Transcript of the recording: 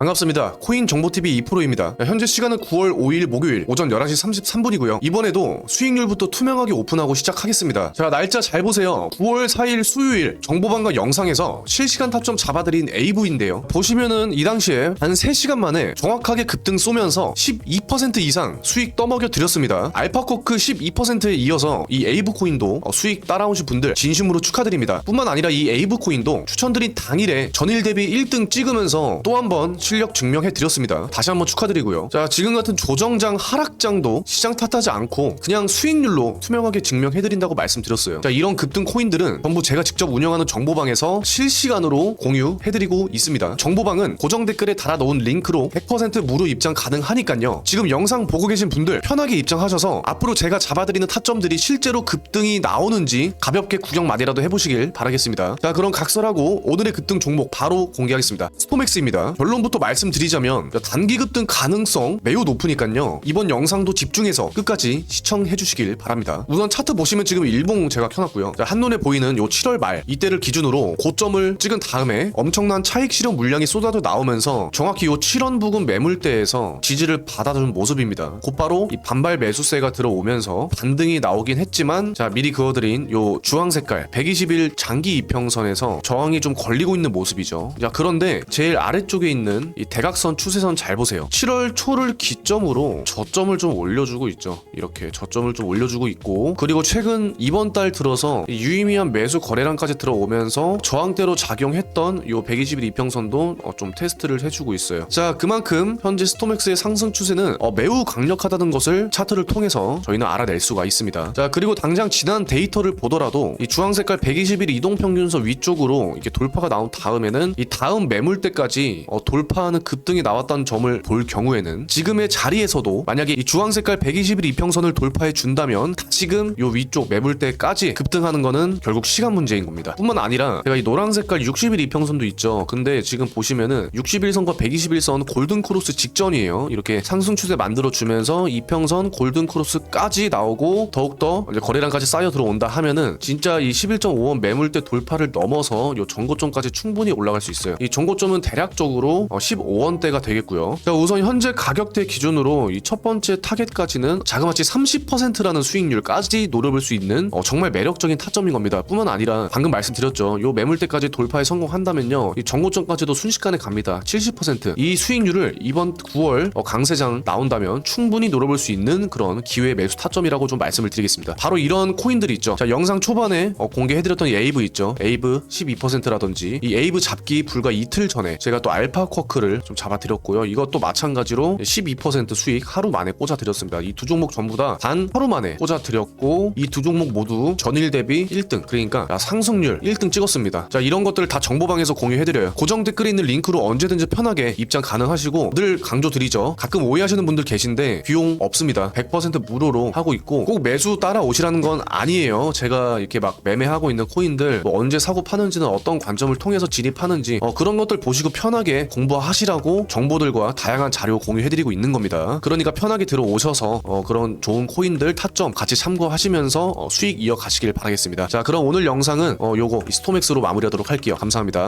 반갑습니다. 코인 정보TV 2프로입니다. 현재 시간은 9월 5일 목요일 오전 11시 33분이고요. 이번에도 수익률부터 투명하게 오픈하고 시작하겠습니다. 자, 날짜 잘 보세요. 9월 4일 수요일 정보방과 영상에서 실시간 타점 잡아드린 AV인데요. 보시면은 이 당시에 한 3시간 만에 정확하게 급등 쏘면서 12% 이상 수익 떠먹여 드렸습니다. 알파코크 12%에 이어서 이 에이브 코인도 어, 수익 따라오신 분들 진심으로 축하드립니다. 뿐만 아니라 이 에이브 코인도 추천드린 당일에 전일 대비 1등 찍으면서 또 한번 실력 증명해 드렸습니다. 다시 한번 축하드리고요. 자, 지금 같은 조정장 하락장도 시장 탓하지 않고 그냥 수익률로 투명하게 증명해 드린다고 말씀드렸어요. 자, 이런 급등 코인들은 전부 제가 직접 운영하는 정보방에서 실시간으로 공유해 드리고 있습니다. 정보방은 고정 댓글에 달아 놓은 링크로 100% 무료 입장 가능하니까요. 지금 영상 보고 계신 분들 편하게 입장하셔서 앞으로 제가 잡아드리는 타점들이 실제로 급등이 나오는지 가볍게 구경만이라도 해보시길 바라겠습니다. 자, 그럼 각설하고 오늘의 급등 종목 바로 공개하겠습니다. 스포맥스입니다. 결론부터 말씀드리자면 단기 급 등 가능성 매우 높으니까요. 이번 영상도 집중해서 끝까지 시청해 주시길 바랍니다. 우선 차트 보시면 지금 일봉 제가 켜놨고요. 자, 한눈에 보이는 요 7월 말 이때를 기준으로 고점을 찍은 다음에 엄청난 차익 실현 물량이 쏟아져 나오면서 정확히 요 7원 부근 매물대에서 지지를 받아준 모습입니다. 곧바로 이 반발 매수세가 들어오면서 반등이 나오긴 했지만 자 미리 그어드린 요 주황 색깔 120일 장기 이평선에서 저항이 좀 걸리고 있는 모습이죠. 자 그런데 제일 아래쪽에 있는 이 대각선 추세선 잘 보세요. 7월 초를 기점으로 저점을 좀 올려주고 있죠. 이렇게 저점을 좀 올려주고 있고 그리고 최근 이번 달 들어서 이 유의미한 매수 거래량까지 들어오면서 저항대로 작용했던 요 120일 이평선도 어, 좀 테스트를 해주고 있어요. 자 그만큼 현재 스토맥스의 상승 추세는 어, 매우 강력하다는 것을 차트를 통해서 저희는 알아낼 수가 있습니다. 자 그리고 당장 지난 데이터를 보더라도 이 주황 색깔 120일 이동 평균선 위쪽으로 이렇게 돌파가 나온 다음에는 이 다음 매물대까지 어, 돌파 하는 급등이 나왔다는 점을 볼 경우에는 지금의 자리에서도 만약에 이 주황 색깔 120일 이평선을 돌파해 준다면 지금 요 위쪽 매물대까지 급등하는 거는 결국 시간 문제인 겁니다. 뿐만 아니라 제가 이 노란 색깔 60일 이평선도 있죠. 근데 지금 보시면은 61선과 121선 골든 크로스 직전이에요. 이렇게 상승 추세 만들어 주면서 이평선 골든 크로스까지 나오고 더욱더 거래량까지 쌓여 들어온다 하면은 진짜 이 11.5원 매물대 돌파를 넘어서 요 전고점까지 충분히 올라갈 수 있어요. 이 전고점은 대략적으로 15원대가 되겠고요. 자, 우선 현재 가격대 기준으로 이 첫 번째 타겟까지는 자그마치 30%라는 수익률까지 노려볼 수 있는 어, 정말 매력적인 타점인 겁니다. 뿐만 아니라 방금 말씀드렸죠. 요 매물대까지 돌파에 성공한다면요. 이 전고점까지도 순식간에 갑니다. 70%이 수익률을 이번 9월 어, 강세장 나온다면 충분히 노려볼 수 있는 그런 기회 매수 타점이라고 좀 말씀을 드리겠습니다. 바로 이런 코인들이 있죠. 자, 영상 초반에 어, 공개해드렸던 이 에이브 있죠. 에이브 12%라든지 이 에이브 잡기 불과 이틀 전에 제가 또 알파 쿼크를 좀 잡아드렸고요. 이것도 마찬가지로 12% 수익 하루 만에 꽂아드렸습니다. 이 두 종목 전부 다 단 하루 만에 꽂아드렸고 이 두 종목 모두 전일 대비 1등 그러니까 야, 상승률 1등 찍었습니다. 자 이런 것들을 다 정보방에서 공유해드려요. 고정 댓글에 있는 링크로 언제든지 편하게 입장 가능하시고 늘 강조드리죠. 가끔 오해하시는 분들 계신데 비용 없습니다. 100% 무료로 하고 있고 꼭 매수 따라오시라는 건 아니에요. 제가 이렇게 막 매매하고 있는 코인들 뭐 언제 사고 파는지는 어떤 관점을 통해서 진입하는지 어, 그런 것들 보시고 편하게 공부 하시라고 정보들과 다양한 자료 공유해드리고 있는 겁니다. 그러니까 편하게 들어오셔서 어, 그런 좋은 코인들 타점 같이 참고하시면서 어, 수익 이어가시길 바라겠습니다. 자 그럼 오늘 영상은 어, 요거 이 스토맥스로 마무리하도록 할게요. 감사합니다.